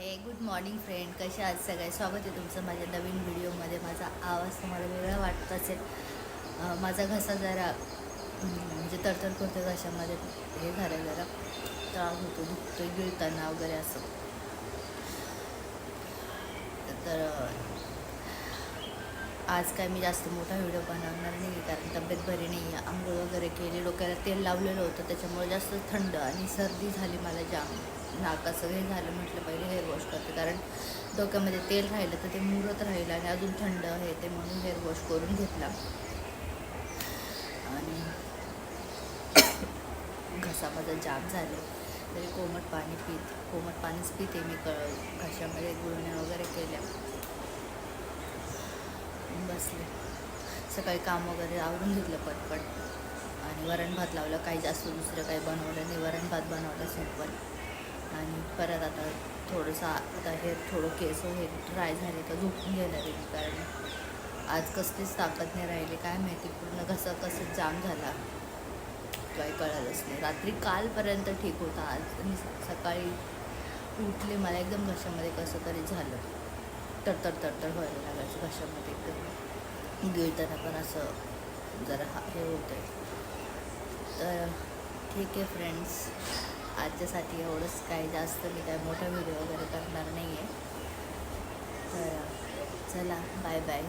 हे good morning friend कसे आज सगळे? स्वागत आहे तुमचं माझ्या नवीन व्हिडिओमध्ये. माझा आवाज तुम्हाला वेगळा वाटत असेल. माझा घसा जरा म्हणजे तरतर करतो घशामध्ये. हे झालं जरा. त्रास होतो दुखतो गिळताना वगैरे असं. तर आज काय मी जास्त मोठा व्हिडिओ बनवणार नाही कारण तब्येत बरी नाही आहे आंघोळ वगैरे केली डोक्याला तेल लावलेलं होतं त्याच्यामुळे जास्त थंड आणि सर्दी झाली मला जाम. नाकाचं हे झालं म्हटलं पहिले हेअर वॉश करते. कारण डोक्यामध्ये तेल राहिलं तर ते मुरत राहिलं आणि अजून थंड आहे ते म्हणून हेअर वॉश करून घेतला. आणि घसा माझा जाम झाले. तरी कोमट पाणी पित कोमट पाणीच पिते मी क घशामध्ये गुळण्या वगैरे केल्या. बसले. सकाळी काम वगैरे आवरून घेतलं पटपट. आणि वरण भात लावलं काही जास्त दुसरं काही बनवलं नाही. वरण भात बनवलं सिंपल आणि परत आता थोडंसं आता हे थोडं केस हे ड्राय झाले तर झोपून घ्यायला रे कारण आज कसलीच ताकद नाही राहिली. काय माहिती पूर्ण कसं कसं जाम झाला. काही कळालंच नाही. रात्री कालपर्यंत ठीक होता. आज मी सकाळी उठले मला एकदम घशामध्ये कसं तरी झालं. तडतड तडतड व्हायला लागायचं घशामध्ये एकदम. गिळताना पण असं जरा हा हे होतं तर ठीक आहे फ्रेंड्स आजच्यासाठी एवढंच. काही जास्त मी काय मोठा व्हिडिओ वगैरे करणार नाही आहे तर चला बाय बाय